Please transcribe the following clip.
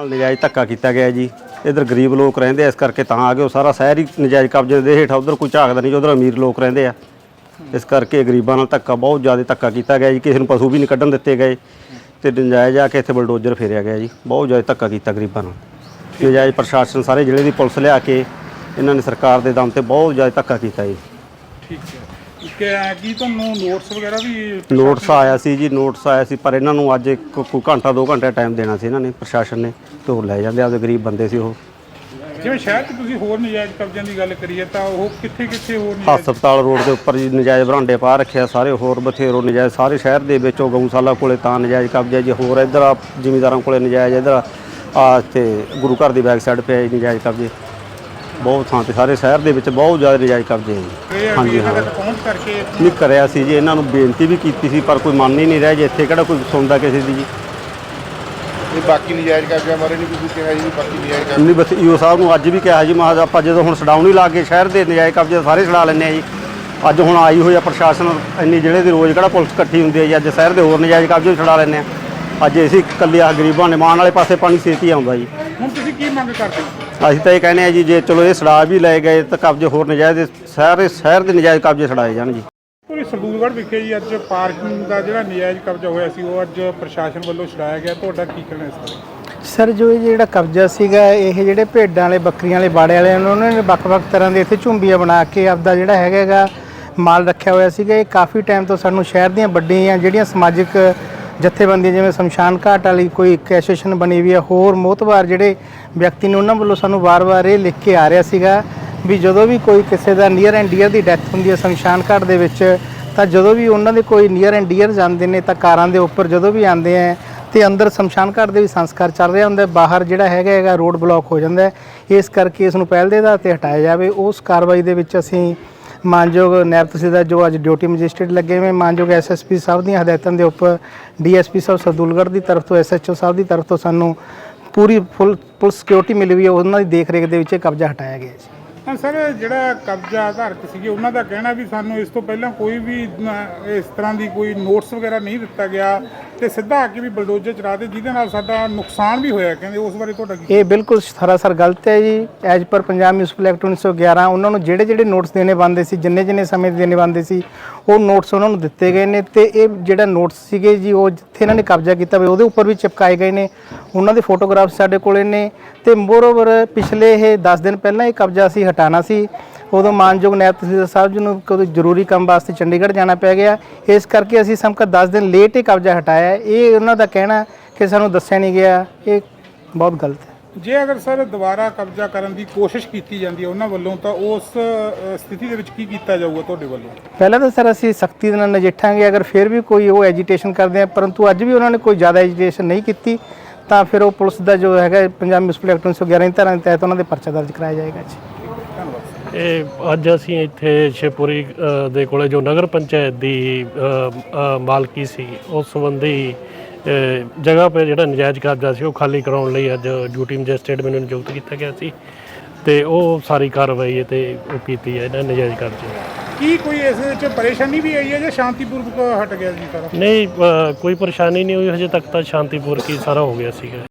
ਨਾਲ ਨਜਾਇਜ਼ ਧੱਕਾ ਕੀਤਾ ਗਿਆ ਜੀ। ਇਧਰ ਗਰੀਬ ਲੋਕ ਰਹਿੰਦੇ ਆ, ਇਸ ਕਰਕੇ ਤਾਂ ਆ ਗਏ ਉਹ ਸਾਰਾ ਸ਼ਹਿਰ ਹੀ ਨਜਾਇਜ਼ ਕਬਜ਼ੇ ਦੇ ਹੇਠ ਉਧਰ ਕੋਈ ਝਾਕਦਾ ਨਹੀਂ ਉਧਰ ਅਮੀਰ ਲੋਕ ਰਹਿੰਦੇ ਆ। ਇਸ ਕਰਕੇ ਗਰੀਬਾਂ ਨਾਲ ਧੱਕਾ, ਬਹੁਤ ਜ਼ਿਆਦਾ ਧੱਕਾ ਕੀਤਾ ਗਿਆ ਜੀ। ਕਿਸੇ ਨੂੰ ਪਸ਼ੂ ਵੀ ਨਹੀਂ ਕੱਢਣ ਦਿੱਤੇ ਗਏ ਤੇ ਨਜਾਇਜ਼ ਆ ਕੇ ਇੱਥੇ ਬਲਡੋਜ਼ਰ ਫੇਰਿਆ ਗਿਆ ਜੀ। ਬਹੁਤ ਜ਼ਿਆਦਾ ਧੱਕਾ ਕੀਤਾ ਗਰੀਬਾਂ ਨਾਲ। ਨਜਾਇਜ਼ ਪ੍ਰਸ਼ਾਸਨ ਸਾਰੇ ਜ਼ਿਲ੍ਹੇ ਦੀ ਪੁਲਿਸ ਲਿਆ ਕੇ ਇਹਨਾਂ ਨੇ ਸਰਕਾਰ ਦੇ ਦਮ ਤੇ ਬਹੁਤ ਜ਼ਿਆਦਾ ਧੱਕਾ ਕੀਤਾ ਜੀ। ਠੀਕ ਹੈ। ਕਿ ਕੀ ਤੁਹਾਨੂੰ ਨੋਟਸ ਵਗੈਰਾ ਵੀ ਨੋਟਿਸ ਆਇਆ ਸੀ ਜੀ ਨੋਟਿਸ ਆਇਆ ਸੀ ਪਰ ਇਹਨਾਂ ਨੂੰ ਅੱਜ ਇੱਕ- ਕੋਈ ਘੰਟਾ ਦੋ ਘੰਟੇ ਟਾਈਮ ਦੇਣਾ ਸੀ ਇਹਨਾਂ ਨੇ ਪ੍ਰਸ਼ਾਸਨ ਨੇ ਤੇ ਉਹ ਲੈ ਜਾਂਦੇ ਆਪਦੇ ਗਰੀਬ ਬੰਦੇ ਸੀ ਉਹ। ਜਿਵੇਂ ਸ਼ਹਿਰ 'ਚ ਤੁਸੀਂ ਹੋਰ ਨਜਾਇਜ਼ ਕਬਜ਼ਿਆਂ ਦੀ ਗੱਲ ਕਰੀਏ ਤਾਂ ਉਹ ਕਿੱਥੇ ਕਿੱਥੇ ਹੋਰ ਨਜਾਇਜ਼ ਹਸਪਤਾਲ ਰੋਡ ਦੇ ਉੱਪਰ ਜੀ ਨਜਾਇਜ਼ ਬਰਾਂਡੇ ਪਾ ਰੱਖਿਆ ਸਾਰੇ ਹੋਰ ਬਥੇਰੋ ਨਜਾਇਜ਼ ਸਾਰੇ ਸ਼ਹਿਰ ਦੇ ਵਿੱਚ ਉਹ ਗਊਸ਼ਾਲਾ ਕੋਲੇ ਤਾਂ ਨਜਾਇਜ਼ ਕਬਜ਼ਾ ਜੀ ਹੋਰ ਇੱਧਰ ਆ ਜ਼ਿਮੀਂਦਾਰਾਂ ਕੋਲੇ ਨਜਾਇਜ਼ ਇੱਧਰ ਆ ਤੇ ਗੁਰੂ ਘਰ ਦੀ ਬੈਕ ਸਾਈਡ ਪਿਆ ਜੀ ਨਜਾਇਜ਼ ਕਬਜ਼ੇ। ਬਹੁਤ ਥਾਂ ਤੇ ਸਾਰੇ ਸ਼ਹਿਰ ਦੇ ਵਿੱਚ ਬਹੁਤ ਜ਼ਿਆਦਾ ਨਜਾਇਜ਼ ਕਬਜ਼ੇ ਹੈ ਜੀ ਹਾਂਜੀ, ਹਾਂ। ਤੱਕ ਪਹੁੰਚ ਕਰਕੇ ਨਹੀਂ ਕਰਿਆ ਸੀ ਜੀ ਇਹਨਾਂ ਨੂੰ ਬੇਨਤੀ ਵੀ ਕੀਤੀ ਸੀ ਪਰ ਕੋਈ ਮੰਨ ਹੀ ਨਹੀਂ ਰਿਹਾ ਜੀ ਇੱਥੇ ਕਿਹੜਾ ਕੋਈ ਸੁਣਦਾ ਕਿਸੇ ਦੀ ਜੀ। ਇਹ ਬਾਕੀ ਨਜਾਇਜ਼ ਕਬਜ਼ਾ ਮਾਰੇ ਨਹੀਂ ਕੋਈ ਕਿਹਾ ਜੀ ਵੀ ਬਾਕੀ ਨਜਾਇਜ਼ ਕਬਜ਼ਾ। ਨਹੀਂ ਬਸ ਈਓ ਸਾਹਿਬ ਨੂੰ ਅੱਜ ਵੀ ਕਿਹਾ ਜੀ ਮਹਾਰਾਜ ਆਪਾਂ ਜਦੋਂ ਹੁਣ ਸਡਾਊਨ ਹੀ ਲਾ ਕੇ ਸ਼ਹਿਰ ਦੇ ਨਜਾਇਜ਼ ਕਬਜ਼ੇ ਸਾਰੇ ਛਡਾ ਲੈਂਦੇ ਆ ਜੀ। ਅੱਜ ਹੁਣ ਆਈ ਹੋਈ ਆ ਪ੍ਰਸ਼ਾਸਨ ਇੰਨੀ ਜਿਹੜੇ ਦੀ ਰੋਜ਼ ਕਿਹੜਾ ਪੁਲਿਸ ਇਕੱਠੀ ਹੁੰਦੀ ਹੈ ਜੀ ਅੱਜ ਸ਼ਹਿਰ ਦੇ ਹੋਰ ਨਜਾਇਜ਼ ਕਬਜ਼ੇ ਵੀ ਛਡਾ ਲੈਂਦੇ ਆ ਅੱਜ ਅਸੀਂ ਇਕੱਲੇ ਆ ਗਰੀਬਾਂ ਨਿਮਾਨ ਵਾਲੇ ਪਾਸੇ ਪਾਣੀ ਛੇਤੀ ਆਉਂਦਾ ਜੀ। ਹੁਣ ਤੁਸੀਂ ਕੀ ਮੰਗ ਕਰਦੇ ਹੋ? ਅਸੀਂ ਤਾਂ ਇਹ ਕਹਿੰਦੇ ਆ ਜੀ ਜੇ ਚਲੋ ਇਹ ਛਡਾ ਵੀ ਲਏ ਗਏ ਤਾਂ ਕਬਜ਼ੇ ਹੋਰ ਨਜਾਇਜ਼ ਸਾਰੇ ਸ਼ਹਿਰ ਦੇ ਨਜਾਇਜ਼ ਕਬਜ਼ੇ ਛਡਾਏ ਜਾਣ ਜੀ। ਪੂਰੀ ਸਰਦੂਲਗੜ੍ਹ ਵਿਖੇ ਜੀ ਅੱਜ ਪਾਰਕਿੰਗ ਦਾ ਜਿਹੜਾ ਨਜਾਇਜ਼ ਕਬਜ਼ਾ ਹੋਇਆ ਸੀ ਉਹ ਅੱਜ ਪ੍ਰਸ਼ਾਸਨ ਵੱਲੋਂ ਛੁਡਾਇਆ ਗਿਆ। ਤੁਹਾਡਾ ਕੀ ਕਹਿਣਾ ਇਸ ਬਾਰੇ? ਸਰ ਜੋ ਇਹ ਜਿਹੜਾ ਕਬਜ਼ਾ ਸੀਗਾ ਇਹ ਜਿਹੜੇ ਭੇਡਾਂ ਵਾਲੇ ਬੱਕਰੀਆਂ ਵਾਲੇ ਬਾੜੇ ਵਾਲੇ ਉਹਨਾਂ ਨੇ ਵੱਖ-ਵੱਖ ਤਰ੍ਹਾਂ ਦੇ ਇੱਥੇ ਝੁੰਬੀਆਂ ਬਣਾ ਕੇ ਆਪਦਾ ਜਿਹੜਾ ਹੈਗਾਗਾ ਮਾਲ ਰੱਖਿਆ ਹੋਇਆ ਸੀਗਾ। ਇਹ ਕਾਫੀ ਟਾਈਮ ਤੋਂ ਸਾਨੂੰ ਸ਼ਹਿਰ ਦੀਆਂ ਵੱਡੀਆਂ ਜਿਹੜੀਆਂ ਸਮਾਜਿਕ ਜਥੇਬੰਦੀਆਂ ਜਿਵੇਂ ਸ਼ਮਸ਼ਾਨ ਘਾਟ ਵਾਲੀ ਕੋਈ ਇੱਕ ਐਸੋਸੀਏਸ਼ਨ ਬਣੀ ਹੋਈ ਹੈ ਹੋਰ ਮੋਤਬਾਰ ਜਿਹੜੇ ਵਿਅਕਤੀ ਨੇ ਉਹਨਾਂ ਵੱਲੋਂ ਸਾਨੂੰ ਵਾਰ-ਵਾਰ ਇਹ ਲਿਖ ਕੇ ਆ ਰਿਹਾ ਸੀਗਾ ਵੀ ਜਦੋਂ ਵੀ ਕੋਈ ਕਿਸੇ ਦਾ ਨੀਅਰ ਐਂਡ ਡੀਅਰ ਦੀ ਡੈਥ ਹੁੰਦੀ ਹੈ ਸ਼ਮਸ਼ਾਨ ਘਾਟ ਦੇ ਵਿੱਚ, ਤਾਂ ਜਦੋਂ ਵੀ ਉਹਨਾਂ ਦੇ ਕੋਈ ਨੀਅਰ ਐਂਡ ਡੀਅਰ ਜਾਂਦੇ ਨੇ, ਤਾਂ ਕਾਰਾਂ ਦੇ ਉੱਪਰ ਜਦੋਂ ਵੀ ਆਉਂਦੇ ਆ ਤੇ ਅੰਦਰ ਸ਼ਮਸ਼ਾਨ ਘਾਟ ਦੇ ਵੀ ਸੰਸਕਾਰ ਚੱਲ ਰਿਹਾ ਹੁੰਦਾ ਬਾਹਰ ਜਿਹੜਾ ਹੈਗਾ ਹੈਗਾ ਰੋਡ ਬਲੌਕ ਹੋ ਜਾਂਦਾ ਇਸ ਕਰਕੇ ਇਸ ਨੂੰ ਪਹਿਲ ਦੇ ਆਧਾਰ ਤੇ ਹਟਾਇਆ ਜਾਵੇ। ਉਸ ਕਾਰਵਾਈ ਦੇ ਵਿੱਚ ਅਸੀਂ ਮਾਨਯੋਗ ਨਾਇਬ ਤਹਿਸੀਲਦਾਰ ਜੋ ਅੱਜ ਡਿਊਟੀ ਮੈਜਿਸਟ੍ਰੇਟ ਲੱਗੇ ਹੋਏ, ਮਾਨਯੋਗ ਐਸਐਸਪੀ ਸਾਹਿਬ ਦੀਆਂ ਹਦਾਇਤਾਂ ਦੇ ਉੱਪਰ ਡੀਐਸਪੀ ਸਾਹਿਬ ਸਰਦੂਲਗੜ੍ਹ ਦੀ ਤਰਫ ਤੋਂ ਐਸਐਚਓ ਸਾਹਿਬ ਦੀ ਤਰਫ ਤੋਂ ਸਾਨੂੰ ਪੂਰੀ ਫੁੱਲ, ਪੁਲਿਸ ਸਿਕਿਉਰਿਟੀ ਮਿਲੀ ਹੋਈ ਹੈ, ਉਹਨਾਂ ਦੀ ਦੇਖ ਰੇਖ ਦੇ ਵਿੱਚ ਇਹ ਕਬਜ਼ਾ ਹਟਾਇਆ ਗਿਆ ਜੀ। ਹਾਂ, ਸਰ ਜਿਹੜਾ ਕਬਜ਼ਾ ਆਧਾਰਕ ਸੀਗੇ, ਉਹਨਾਂ ਦਾ ਕਹਿਣਾ ਵੀ ਸਾਨੂੰ ਇਸ ਤੋਂ ਪਹਿਲਾਂ ਕੋਈ ਵੀ ਇਸ ਤਰ੍ਹਾਂ ਦੀ ਕੋਈ ਨੋਟਿਸ ਵਗੈਰਾ ਨਹੀਂ ਦਿੱਤਾ ਗਿਆ। ਤੇ ਸਿੱਧਾ ਆ ਕੇ ਵੀ ਬਲਡੋਜ਼ਰ ਚਲਾ ਦੇ, ਜਿਹਦੇ ਨਾਲ ਸਾਡਾ ਨੁਕਸਾਨ ਵੀ ਹੋਇਆ, ਕਹਿੰਦੇ ਉਸ ਬਾਰੇ ਤੁਹਾਡਾ ਕੀ ਇਹ ਬਿਲਕੁਲ ਸਰਾਸਰ ਗਲਤ ਹੈ ਜੀ। As per Punjab municipal act 1911 ਉਹਨਾਂ ਨੂੰ ਜਿਹੜੇ ਜਿਹੜੇ ਨੋਟਸ ਦੇਣੇ ਬੰਦੇ ਸੀ, ਜਿੰਨੇ ਜਿੰਨੇ ਸਮੇਂ ਦੇ ਦੇਣੇ ਬੰਦੇ ਸੀ, ਉਹ ਨੋਟਸ ਉਹਨਾਂ ਨੂੰ ਦਿੱਤੇ ਗਏ ਨੇ ਤੇ ਇਹ ਜਿਹੜਾ ਨੋਟਸ ਸੀਗੇ ਜੀ, ਉਹ ਜਿੱਥੇ ਇਹਨਾਂ ਨੇ ਕਬਜ਼ਾ ਕੀਤਾ ਹੋਇਆ, ਉਹਦੇ ਉੱਪਰ ਵੀ ਚਿਪਕਾਏ ਗਏ ਨੇ। ਉਹਨਾਂ ਦੇ ਫੋਟੋਗ੍ਰਾਫ ਸਾਡੇ ਕੋਲੇ ਨੇ ਤੇ ਮੋਰਓਵਰ ਪਿਛਲੇ ਇਹ 10 ਦਿਨ ਪਹਿਲਾਂ ਇਹ ਕਬਜ਼ਾ ਸੀ, ਹਟਾਣਾ ਸੀ। ਉਦੋਂ ਮਾਨਯੋਗ ਨਾਇਬ ਤਹਿਸੀਲਦਾਰ ਸਾਹਿਬ ਜੀ ਨੂੰ ਕੋਈ ਜ਼ਰੂਰੀ ਕੰਮ ਵਾਸਤੇ ਚੰਡੀਗੜ੍ਹ ਜਾਣਾ ਪੈ ਗਿਆ। ਇਸ ਕਰਕੇ ਅਸੀਂ ਸਮਕਾ 10 ਦਿਨ ਲੇਟ ਇਹ ਕਬਜ਼ਾ ਹਟਾਇਆ ਹੈ। ਇਹ ਉਹਨਾਂ ਦਾ ਕਹਿਣਾ ਕਿ ਸਾਨੂੰ ਦੱਸਿਆ ਨਹੀਂ ਗਿਆ। ਇਹ ਬਹੁਤ ਗਲਤ ਹੈ। ਜੇ ਅਗਰ ਸਰ ਦੁਬਾਰਾ ਕਬਜ਼ਾ ਕਰਨ ਦੀ ਕੋਸ਼ਿਸ਼ ਕੀਤੀ ਜਾਂਦੀ ਹੈ ਉਹਨਾਂ ਵੱਲੋਂ ਤਾਂ ਉਸ ਸਥਿਤੀ ਦੇ ਵਿੱਚ ਕੀ ਕੀਤਾ ਜਾਊਗਾ ਤੁਹਾਡੇ ਵੱਲੋਂ? ਪਹਿਲਾਂ ਤਾਂ ਸਰ ਅਸੀਂ ਸਖਤੀ ਨਾਲ ਨਜਿੱਠਾਂਗੇ। ਅਗਰ ਫਿਰ ਵੀ ਕੋਈ ਉਹ ਐਜੀਟੇਸ਼ਨ ਕਰਦੇ ਆ ਪਰੰਤੂ ਅੱਜ ਵੀ ਉਹਨਾਂ ਨੇ ਕੋਈ ਜ਼ਿਆਦਾ ਐਜੀਟੇਸ਼ਨ ਨਹੀਂ ਕੀਤੀ ਤਾਂ ਫਿਰ ਉਹ ਪੁਲਿਸ ਦਾ ਜੋ ਹੈਗਾ ਪੰਜਾਬ ਮਿਊਨਿਸਪਲ ਐਕਟ 1911 ਦੀ ਧਾਰਾ ਦੇ ਤਹਿਤ ਉਹਨਾਂ ਦੇ ਪਰਚਾ ਦਰਜ ਕਰਾਇਆ ਜਾਏਗਾ ਜੀ। ਇਹ ਅੱਜ ਅਸੀਂ ਇੱਥੇ ਸ਼ਿਵਪੁਰੀ ਅ, ਦੇ ਕੋਲੇ ਜੋ ਨਗਰ ਪੰਚਾਇਤ ਦੀ ਮਾਲਕੀ ਸੀ ਉਸ ਸੰਬੰਧੀ ਜਗ੍ਹਾ 'ਤੇ ਜਿਹੜਾ ਨਜਾਇਜ਼ ਕਬਜ਼ਾ ਸੀ ਉਹ ਖਾਲੀ ਕਰਾਉਣ ਲਈ ਅੱਜ ਡਿਊਟੀ ਮੈਜਿਸਟ੍ਰੇਟ ਮੈਨੂੰ ਨਿਯੁਕਤ ਕੀਤਾ ਗਿਆ ਸੀ ਤੇ ਉਹ ਸਾਰੀ ਕਾਰਵਾਈ ਤੇ ਉਹ ਕੀਤੀ ਹੈ ਇਹਨਾਂ ਨਜਾਇਜ਼ ਕਬਜ਼ੇ। ਕੀ ਕੋਈ ਇਸ ਵਿੱਚ ਪਰੇਸ਼ਾਨੀ ਵੀ ਆਈ ਹੈ ਜਾਂ ਸ਼ਾਂਤੀਪੂਰਵਕ ਹਟ ਗਿਆ ਜੀ ਸਾਰਾ? ਨਹੀਂ ਅ, ਕੋਈ ਪਰੇਸ਼ਾਨੀ ਨਹੀਂ ਹੋਈ ਹਜੇ ਤੱਕ ਤਾਂ ਸ਼ਾਂਤੀਪੂਰਕ ਹੀ ਸਾਰਾ ਹੋ ਗਿਆ ਸੀਗਾ।